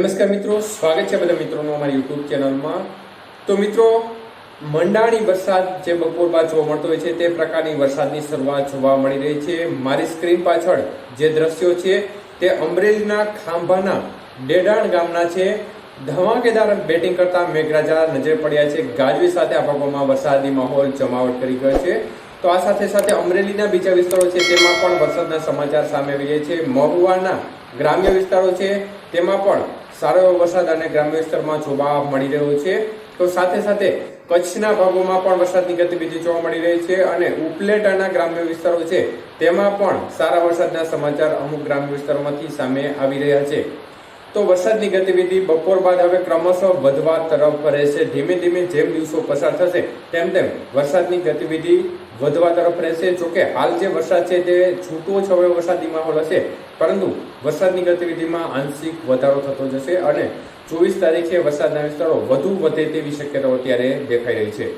નમસ્કાર મિત્રો, સ્વાગત છે બધા મિત્રોનું અમારી યુટ્યુબ ચેનલમાં. તો મિત્રો, મંડાણી વરસાદ જે બપોર બાદ જોવા મળતો હોય છે, તે પ્રકારની વરસાદની શરૂઆત જોવા મળી રહી છે. મારી સ્ક્રીન પાછળ જે દ્રશ્યો છે, તે અમરેલીના ખાંભાના ડેડાણ ગામના છે. ધમાકેદાર બેટિંગ કરતા મેઘરાજા નજરે પડ્યા છે. ગાજવી સાથે આ ભાગોમાં વરસાદી માહોલ જમાવટ કરી ગયો છે. તો આ સાથે સાથે અમરેલીના બીજા વિસ્તારો છે, તેમાં પણ વરસાદના સમાચાર સામે આવી રહ્યા છે. મહુવાના ગ્રામ્ય વિસ્તારો છે, તેમાં પણ સારો એવો વરસાદ અને ગ્રામ્ય વિસ્તારમાં જોવા મળી રહ્યો છે. તો સાથે સાથે કચ્છના ભાગોમાં પણ વરસાદની ગતિવિધિ જોવા મળી રહી છે અને ઉપલેટાના ગ્રામ્ય વિસ્તારો છે, તેમાં પણ સારા વરસાદના સમાચાર અમુક ગ્રામ્ય વિસ્તારોમાંથી સામે આવી રહ્યા છે. તો વરસાદની ગતિવિધિ બપોર બાદ હવે ક્રમશઃ વધવા તરફ રહેશે ધીમે ધીમે જેમ દિવસો પસાર થશે, તેમ તેમ વરસાદની ગતિવિધિ વધવા તરફ રહેશે. જોકે હાલ જે વરસાદ છે તે છૂટો છવાયો વરસાદી માહોલ હશે, પરંતુ વરસાદની ગતિવિધિમાં આંશિક વધારો થતો જશે અને ચોવીસ તારીખે વરસાદના વિસ્તારો વધુ વધે તેવી શક્યતાઓ અત્યારે દેખાઈ રહી છે.